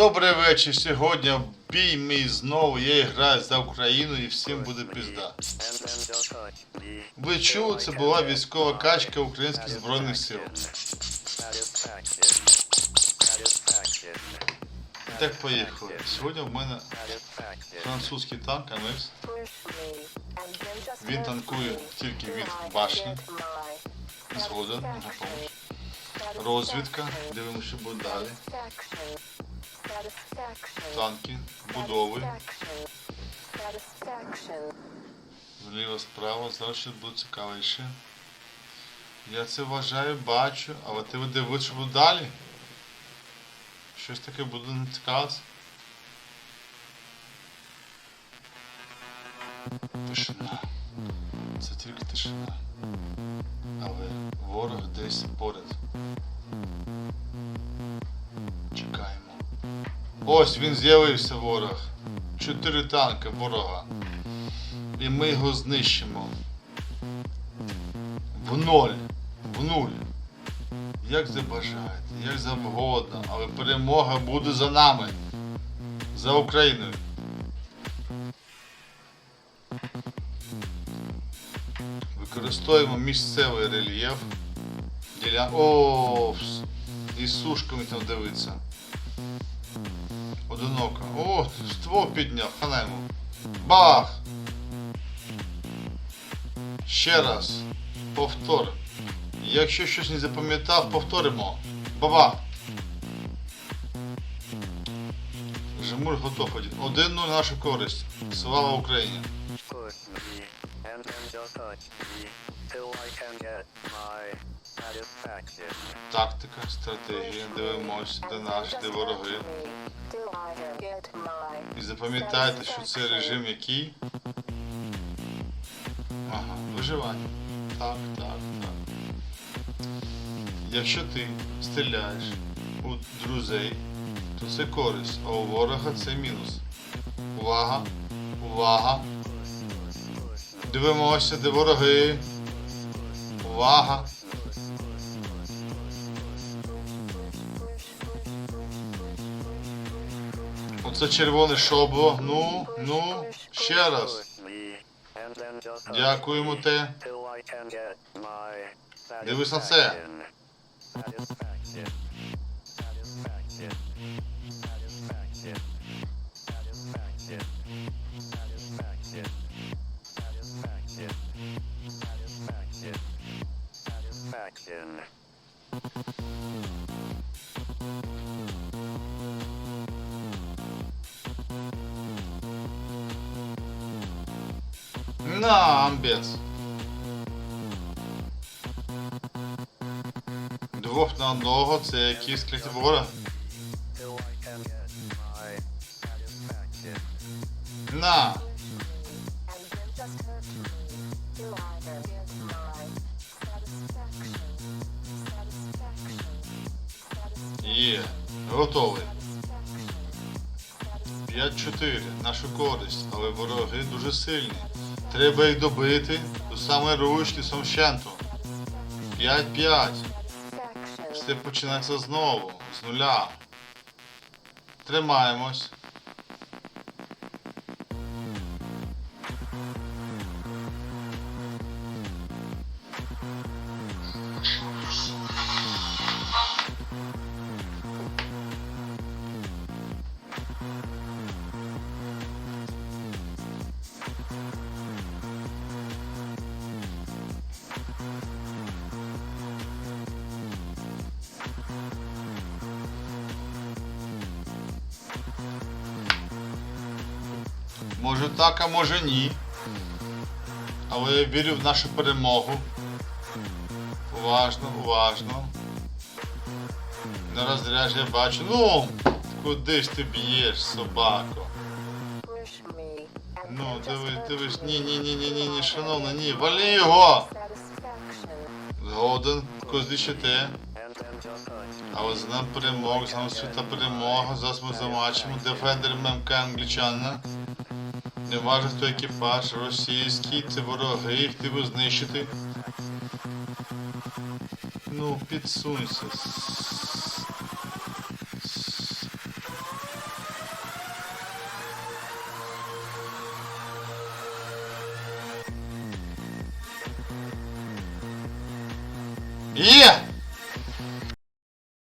Добрий вечір. Сьогодні бій мій знову. Я граю за Україну і всім буде пізда. Ви чули, це була військова качка українських збройних сил. Так поїхали. Сьогодні в мене французький танк АМС. Він танкує тільки від башні. Згоден, на помощь. Розвідка. Дивимося, що буде далі. Танки, будови, зліва справа, зараз щось буде цікавіше. Я це вважаю, бачу, але ти що буде далі. Щось таке буде не цікавитися. Тишина. Це тільки тишина. Але ворог десь поряд. Ось він з'явився ворог. Чотири танки ворога. І ми його знищимо. В ноль. В нуль. Як забажаєте, як завгодно, але перемога буде за нами. За Україною. Використовуємо місцевий рельєф. Діля... О, і сушками там дивиться. Одиноко. О, ствол підняв, хана. Бах! Ще раз. Повтор. Якщо щось не запам'ятав, повторимо. Баба! Жемур готов один. Один нуль нашу користь. Слава Україні! And then just touch me till I can get my. Тактика, стратегія, дивимося, де наші, де вороги. І запам'ятайте, що це режим який? Ага, виживання. Так, так, так. Якщо ти стріляєш у друзей, то це користь, а у ворога це мінус. Увага! Увага! Дивимося, де вороги. Увага! Оце червоне що? Ну, ну, ще раз. Дякуємо те. Дивись на це. Satisfaction. На, амбес. Двох на одного, це my satisfaction. На! Є, готовий. 5-4, нашу користь, але вороги дуже сильні. Треба їх добити до самої ручки Сомщенту. 5-5. Все починається знову, з нуля. Тримаємось. Може так, а може ні. Але я вірю в нашу перемогу. Уважно, уважно. На розряж я бачу. Ну, куди ж ти б'єш, собако? Ну, дивись, дивись, ні, ні, ні, ні, ні, ні, шановна, ні, вали його! Згоден, touch Але за нам перемога, за нам світа перемога, зараз ми замачимо Defender ММК англічанина. Не варто екіпаж російський, це вороги, їх треба знищити. Ну, підсунься. Є!